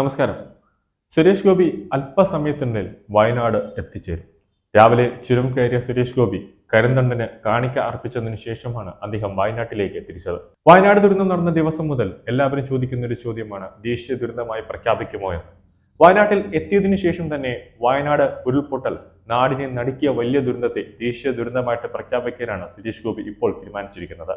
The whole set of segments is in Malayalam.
നമസ്കാരം. സുരേഷ് ഗോപി അല്പസമയത്തിനുള്ളിൽ വയനാട് എത്തിച്ചേരും. രാവിലെ ചുരം കയറിയ സുരേഷ് ഗോപി കരിന്തണ്ടന് കാണിക്ക അർപ്പിച്ചതിനു ശേഷമാണ് അദ്ദേഹം വയനാട്ടിലേക്ക് തിരിച്ചത് വയനാട് ദുരന്തം നടന്ന ദിവസം മുതൽ എല്ലാവരും ചോദിക്കുന്ന ഒരു ചോദ്യമാണ് ദേശീയ ദുരന്തമായി പ്രഖ്യാപിക്കുമോ എന്ന്. വയനാട്ടിൽ എത്തിയതിനു ശേഷം തന്നെ വയനാട് ഉരുൾപൊട്ടൽ നാടിനെ നടുക്കിയ വലിയ ദുരന്തത്തെ ദേശീയ ദുരന്തമായിട്ട് പ്രഖ്യാപിക്കാനാണ് സുരേഷ് ഗോപി ഇപ്പോൾ തീരുമാനിച്ചിരിക്കുന്നത്.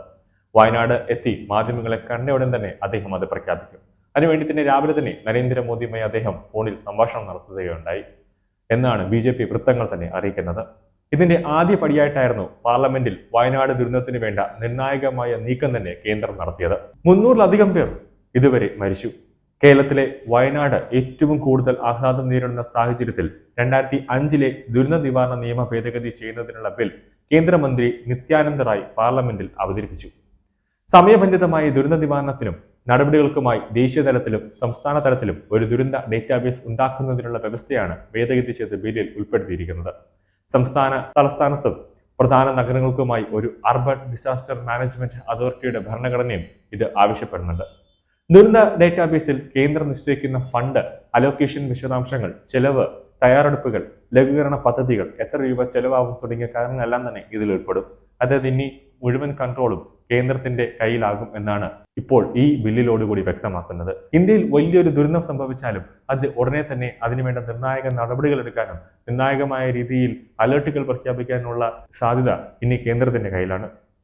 വയനാട് എത്തി മാധ്യമങ്ങളെ കണ്ട ഉടൻ തന്നെ അദ്ദേഹം അത് പ്രഖ്യാപിക്കും. അതിനുവേണ്ടി തന്നെ രാവിലെ തന്നെ നരേന്ദ്രമോദിയുമായി അദ്ദേഹം ഫോണിൽ സംഭാഷണം നടത്തുകയുണ്ടായി എന്നാണ് ബി ജെ പി വൃത്തങ്ങൾ തന്നെ അറിയിക്കുന്നത്. ഇതിന്റെ ആദ്യ പടിയായിട്ടായിരുന്നു പാർലമെന്റിൽ വയനാട് ദുരന്തത്തിന് വേണ്ട നിർണായകമായ നീക്കം തന്നെ കേന്ദ്രം നടത്തിയത്. മുന്നൂറിലധികം പേർ ഇതുവരെ മരിച്ചു. കേരളത്തിലെ വയനാട് ഏറ്റവും കൂടുതൽ ആഹ്ലാദം നേരിടുന്ന സാഹചര്യത്തിൽ രണ്ടായിരത്തി അഞ്ചിലെ ദുരന്ത നിവാരണ നിയമ ഭേദഗതി ചെയ്യുന്നതിനുള്ള ബിൽ കേന്ദ്രമന്ത്രി നിത്യാനന്ദ റായ് പാർലമെന്റിൽ അവതരിപ്പിച്ചു. സമയബന്ധിതമായ ദുരന്ത നിവാരണത്തിനും നടപടികൾക്കുമായി ദേശീയ തലത്തിലും സംസ്ഥാന തലത്തിലും ഒരു ദുരന്ത ഡേറ്റാബേസ് ഉണ്ടാക്കുന്നതിനുള്ള വ്യവസ്ഥയാണ് ഭേദഗതി ചെയ്ത് ബില്ലിൽ ഉൾപ്പെടുത്തിയിരിക്കുന്നത്. സംസ്ഥാന തലസ്ഥാനത്തും പ്രധാന നഗരങ്ങൾക്കുമായി ഒരു അർബൻ ഡിസാസ്റ്റർ മാനേജ്മെന്റ് അതോറിറ്റിയുടെ ഭരണഘടനയും ഇത് ആവശ്യപ്പെടുന്നുണ്ട്. ദുരന്ത ഡേറ്റാബേസിൽ കേന്ദ്രം നിശ്ചയിക്കുന്ന ഫണ്ട് അലോക്കേഷൻ വിശദാംശങ്ങൾ ചെലവ് തയ്യാറെടുപ്പുകൾ ലഘൂകരണ പദ്ധതികൾ എത്ര രൂപ ചെലവാകും തുടങ്ങിയ കാര്യങ്ങളെല്ലാം തന്നെ ഇതിൽ ഉൾപ്പെടും. അതായത് ഇനി മുഴുവൻ കൺട്രോളും കേന്ദ്രത്തിന്റെ കയ്യിലാകും എന്നാണ് ഇപ്പോൾ ഈ ബില്ലിലോടുകൂടി വ്യക്തമാക്കുന്നത്. ഇന്ത്യയിൽ വലിയൊരു ദുരന്തം സംഭവിച്ചാലും അത് ഉടനെ തന്നെ അതിനുവേണ്ട നിർണായക നടപടികൾ എടുക്കാനും നിർണായകമായ രീതിയിൽ അലേർട്ടുകൾ പ്രഖ്യാപിക്കാനുള്ള സാധ്യത ഇനി കേന്ദ്രത്തിന്റെ കയ്യിലാണ്.